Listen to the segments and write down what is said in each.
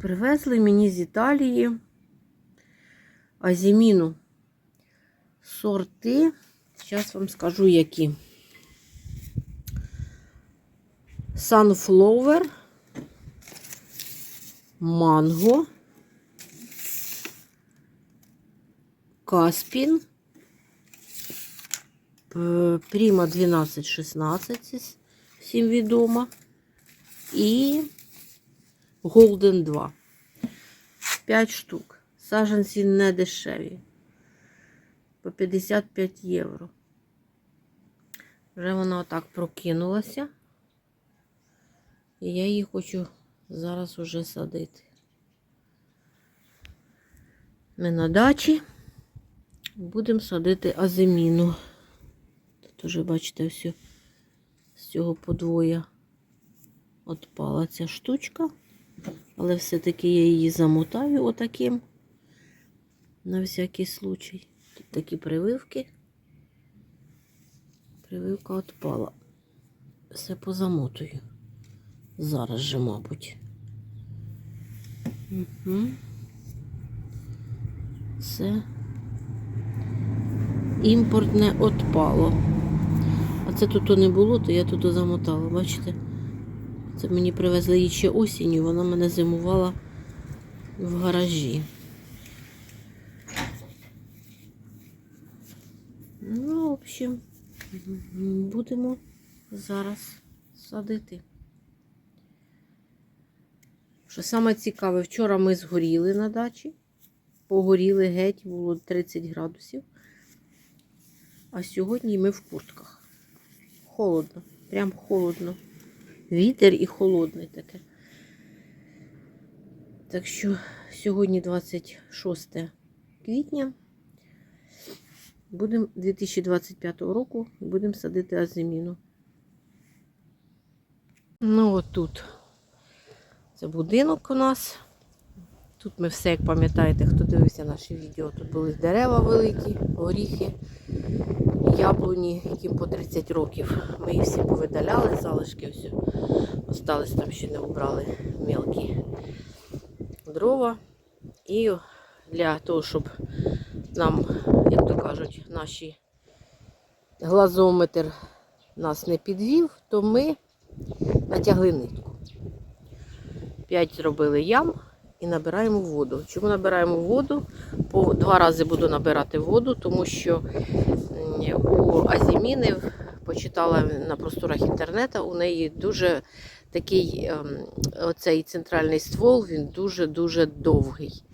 Привезли мені з Італії азіміну. Сорти. Зараз вам скажу, які. Sunflower, манго, Каспін, Пріма 12-16, всім відомо, і Golden 2. 5 штук. Саженці не дешеві. По 55 євро. Вже вона отак прокинулася. І я її хочу зараз уже садити. Ми на дачі будемо садити азиміну. Тут уже, бачите, все з цього подвоя отпала ця штучка. Але все-таки я її замотаю отаким. На всякий случай. Тут такі прививки. Прививка отпала. Все позамотую. Зараз же, мабуть. Угу. Все. Імпортне отпало. А це тут не було, то я тут замотала, бачите? Це мені привезли її ще осінню, вона мене зимувала в гаражі. Ну, в общем, будемо зараз садити. Що саме цікаве, вчора ми згоріли на дачі, погоріли геть, було 30 градусів. А сьогодні ми в куртках. Холодно, прям холодно. Вітер і холодний таке. Так що сьогодні 26 квітня. Будемо 2025 року будемо садити азиміну. Ну, от тут. Це будинок у нас. Тут ми все, як пам'ятаєте, хто дивився наші відео, тут були дерева великі, горіхи, яблуні, яким по 30 років. Ми їх всі повидаляли, залишки все. Остались там ще не убрали мелкі дрова. І для того, щоб нам, як то кажуть, наші глазометр нас не підвів, то ми натягли нитку. 5 зробили ям і набираємо воду. Чому набираємо воду? По два рази буду набирати воду, тому що у Азіміни почитала на просторах інтернету, у неї дуже такий ем, оцей центральний ствол, він дуже-дуже довгий.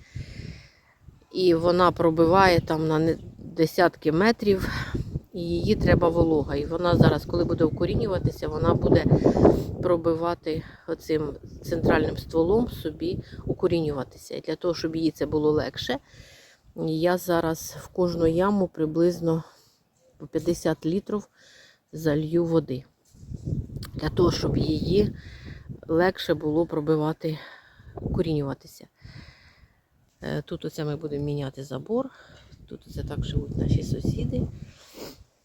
І вона пробиває там на десятки метрів, і її треба волога. І вона зараз, коли буде укорінюватися, вона буде пробивати оцим центральним стволом собі укорінюватися. І для того, щоб їй це було легше, я зараз в кожну яму приблизно по 50 літрів залью води. Для того, щоб її легше було пробивати, укорінюватися. Тут оце ми будемо міняти забор. Тут оце так живуть наші сусіди.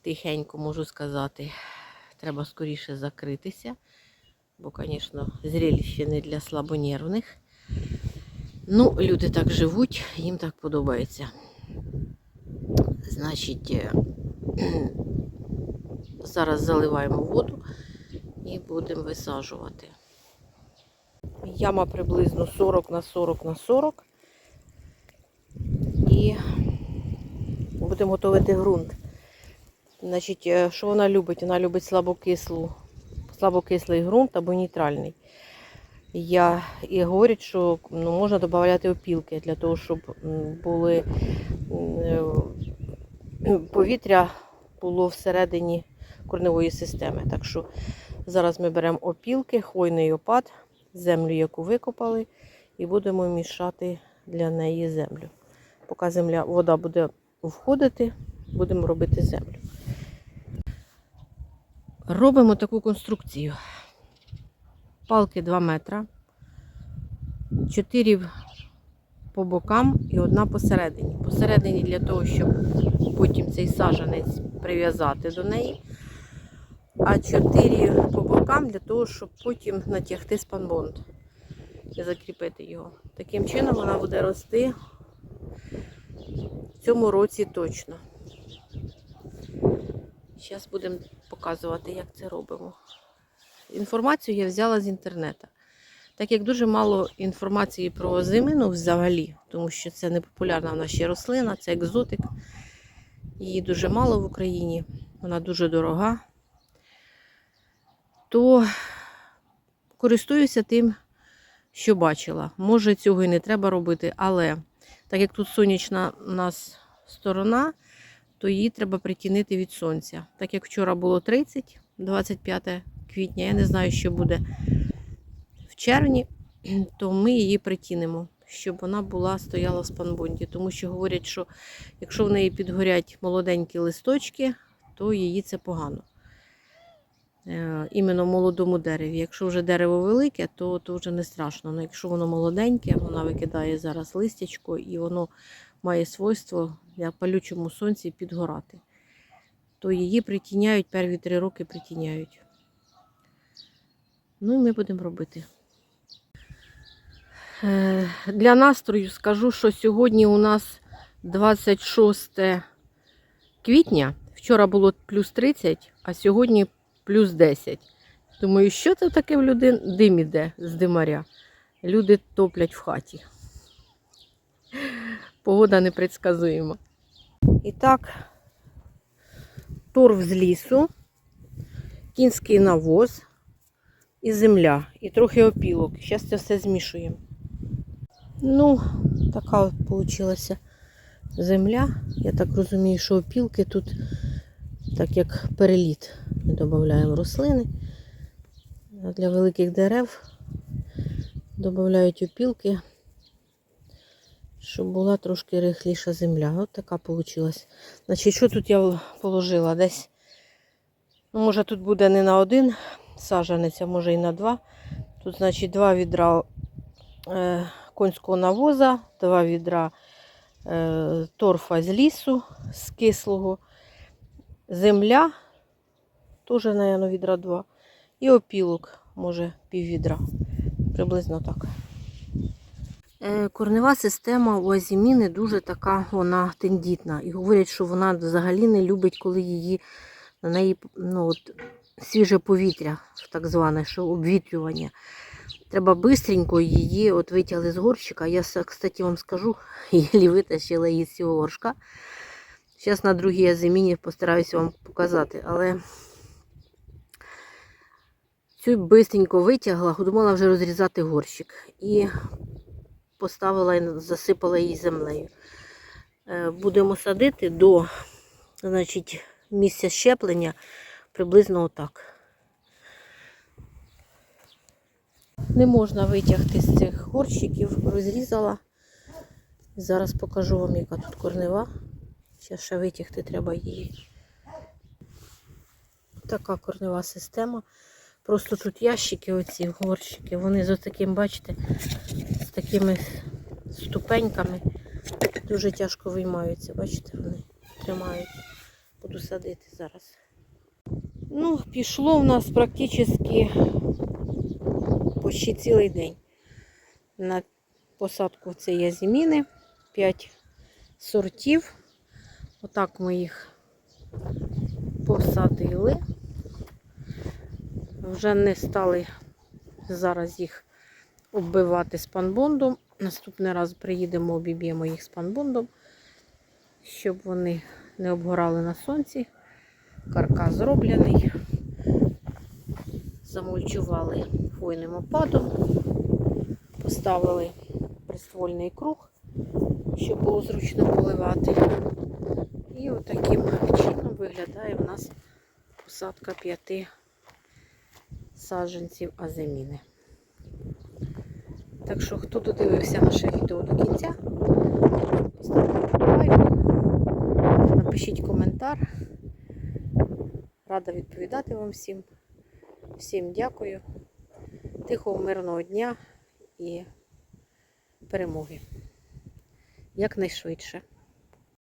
Тихенько можу сказати, треба скоріше закритися. Бо, звісно, зрелище не для слабонервних. Ну, люди так живуть, їм так подобається. Значить, зараз заливаємо воду і будемо висаджувати. Яма приблизно 40 на 40 на 40. І будемо готувати ґрунт. Значить, що вона любить? Вона любить слабокислу слабокислий ґрунт або нейтральний. Я і говорять, що ну, можна додати опілки для того, щоб були повітря було всередині корневої системи. Так що зараз ми беремо опілки, хвойний опад, землю, яку викопали, і будемо мішати для неї землю. Поки земля, вода буде входити, будемо робити землю. Робимо таку конструкцію. Палки 2 метра, 4 по бокам і одна посередині. Посередині для того, щоб потім цей сажанець прив'язати до неї, а 4 по бокам для того, щоб потім натягти спанбонд. і закріпити його. Таким чином вона буде рости в цьому році точно. Зараз будемо показувати, як це робимо. Інформацію я взяла з інтернету. Так як дуже мало інформації про озимину взагалі, тому що це не популярна в нашій рослина, це екзотик. Її дуже мало в Україні, вона дуже дорога. То користуюся тим, що бачила. Може, цього і не треба робити, але так як тут сонячна у нас сторона, то її треба притінити від сонця. Так як вчора було 30, 25 квітня, я не знаю, що буде в червні, то ми її притінемо, щоб вона була стояла в спанбонді. Тому що говорять, що якщо в неї підгорять молоденькі листочки, то її це погано. Е, Іменно в молодому дереві. Якщо вже дерево велике, то, то вже не страшно. Але якщо воно молоденьке, вона викидає зараз листячко і воно має свойство на палючому сонці підгорати. То її притіняють, перві три роки притіняють. Ну і ми будемо робити. Е, Для настрою скажу, що сьогодні у нас 26 квітня. Вчора було плюс 30, а сьогодні плюс 10. Думаю, що це таке в людей? Дим іде з димаря. Люди топлять в хаті. Погода непредсказуема. І так, торф з лісу, кінський навоз і земля, і трохи опілок. Зараз це все змішуємо. Ну, така от вийшла земля. Я так розумію, що опілки тут, так як переліт, ми додаємо рослини. А для великих дерев додають опілки, щоб була трошки рихліша земля. От така вийшла. Значить, що тут я положила? Десь, ну, може, тут буде не на один саджанець, а може і на два. Тут, значить, два відра е, конського навоза, два відра е, торфа з лісу, з кислого, земля, теж, мабуть, відра два. І опілок, може, пів відра. Приблизно так. Е, Корнева система у азіміни дуже така вона тендітна. І говорять, що вона взагалі не любить, коли її на неї ну, от, свіже повітря, так зване, що обвітрювання. Треба бистренько її от витягли з горщика. Я, кстати, вам скажу, єлі витащила її з цього горшка. Зараз на другій азиміні постараюся вам показати. Але цю бистренько витягла, думала вже розрізати горщик. І поставила і засипала її землею. Е, Будемо садити до значить, місця щеплення приблизно отак. Не можна витягти з цих горщиків, розрізала. Зараз покажу вам, яка тут корнева. Зараз ще витягти треба її. Така корнева система. Просто тут ящики, оці горщики, вони з таким, бачите, такими ступеньками. Дуже тяжко виймаються, бачите, вони тримають. Буду садити зараз. Ну, пішло в нас практично почти цілий день. На посадку це є зіміни, 5 сортів. Отак ми їх посадили. Вже не стали зараз їх оббивати спанбондом. Наступний раз приїдемо, обіб'ємо їх спанбондом, щоб вони не обгорали на сонці. Каркас зроблений. Замульчували хвойним опадом, поставили приствольний круг, щоб було зручно поливати. І отаким чином виглядає в нас посадка п'яти саджанців аземіни. Так що, хто додивився наше відео до кінця, поставте вподобайку, напишіть коментар. Рада відповідати вам всім. Всім дякую. Тихого, мирного дня і перемоги. Якнайшвидше.